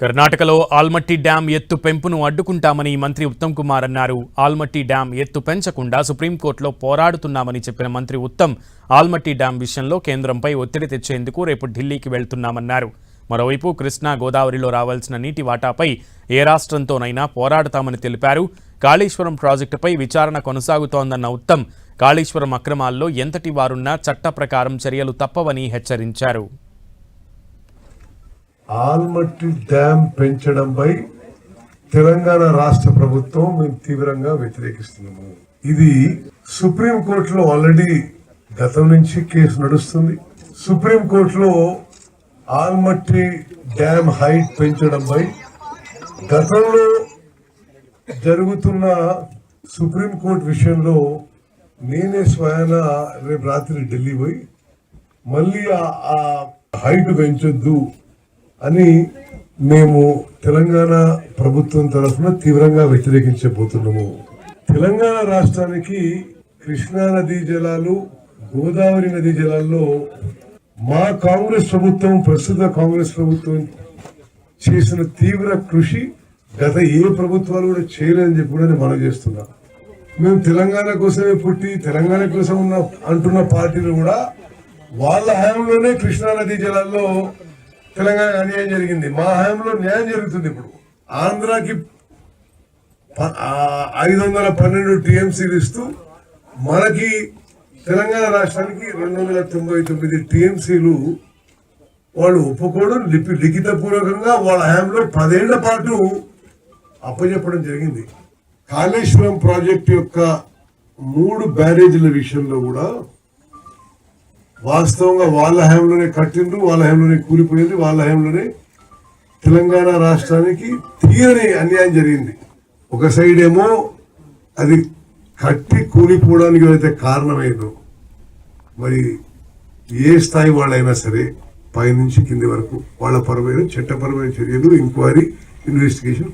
కర్ణాటకలో ఆల్మట్టి డ్యాం ఎత్తు పెంపును అడ్డుకుంటామని మంత్రి ఉత్తమ్ కుమార్ అన్నారు. ఆల్మట్టి డ్యాం ఎత్తు పెంచకుండా సుప్రీంకోర్టులో పోరాడుతున్నామని చెప్పిన మంత్రి ఉత్తమ్ ఆల్మట్టి డ్యాం విషయంలో కేంద్రంపై ఒత్తిడి తెచ్చేందుకు రేపు ఢిల్లీకి వెళ్తున్నామన్నారు. మరోవైపు కృష్ణా గోదావరిలో రావాల్సిన నీటి వాటాపై ఏ రాష్ట్రంతోనైనా పోరాడతామని తెలిపారు. కాళేశ్వరం ప్రాజెక్టుపై విచారణ కొనసాగుతోందన్న ఉత్తమ్ కాళేశ్వరం అక్రమాల్లో ఎంతటి వారున్నా చట్ట ప్రకారం చర్యలు తప్పవని హెచ్చరించారు. ఆల్మట్టి డ్యామ్ పెంచడంపై తెలంగాణ రాష్ట్ర ప్రభుత్వం మేము తీవ్రంగా వ్యతిరేకిస్తున్నాము. ఇది సుప్రీం కోర్టులో ఆల్రెడీ గతం నుంచి కేసు నడుస్తుంది. సుప్రీం కోర్టులో ఆల్మట్టి డ్యాం హైట్ పెంచడంపై గతంలో జరుగుతున్న సుప్రీంకోర్టు విషయంలో నేనే స్వయాన రేపు రాత్రి ఢిల్లీ పోయి మళ్ళీ ఆ హైట్ పెంచొద్దు అని మేము తెలంగాణ ప్రభుత్వం తరఫున తీవ్రంగా వ్యతిరేకించబోతున్నాము. తెలంగాణ రాష్ట్రానికి కృష్ణా నదీ జలాలు గోదావరి నదీ జలాల్లో మా కాంగ్రెస్ ప్రభుత్వం ప్రస్తుత కాంగ్రెస్ ప్రభుత్వం చేసిన తీవ్ర కృషి గత ఏ ప్రభుత్వాలు కూడా చేయలేదని చెప్పి కూడా నేను మనం చేస్తున్నా. మేము తెలంగాణ కోసమే పుట్టి తెలంగాణ కోసం ఉన్న అంటున్న పార్టీలు కూడా వాళ్ళ హయాంలోనే కృష్ణా నదీ జలాల్లో తెలంగాణ అన్యాయం జరిగింది. మా హయాంలో న్యాయం జరుగుతుంది ఇప్పుడు. ఆంధ్రాకి ప- ఐదు వందల పన్నెండు టీఎంసీలు ఇస్తూ మనకి తెలంగాణ రాష్ట్రానికి రెండు వందల తొంభై తొమ్మిది టీఎంసీలు వాళ్ళు ఒప్పుకోవడం లిపి లిఖితపూర్వకంగా వాళ్ళ హయాంలో పదేళ్ళ పాటు అప్పచెప్పడం జరిగింది. కాళేశ్వరం ప్రాజెక్టు యొక్క మూడు బ్యారేజీల విషయంలో కూడా వాస్తవంగా వాళ్ళ హయాంలోనే కట్టిండ్రు వాళ్ళ హయాంలోనే కూలిపోయింది వాళ్ళ హయాంలోనే తెలంగాణ రాష్ట్రానికి తీరని అన్యాయం జరిగింది. ఒక సైడ్ ఏమో అది కట్టి కూలిపోవడానికి ఏదైతే కారణమైందో మరి ఏ స్థాయి వాళ్ళైనా సరే పైనుంచి కింది వరకు వాళ్ళ పరమైన చట్టపరమైన చర్యలు ఎంక్వైరీ ఇన్వెస్టిగేషన్